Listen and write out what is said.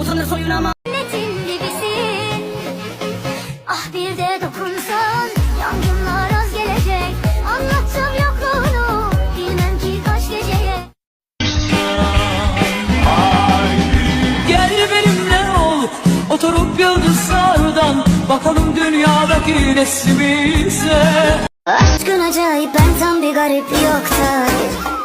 Utanır soyunama Cennetin dibisin Ah bir de dokunsan. Yangınlar az gelecek. Anlattım yokluğunu. Bilmem ki kaç geceye. Gel benimle ol Oturup yıldızlardan Bakalım dünyadaki resmimize Aşkın acayip ben tam bir garip bir yoktayım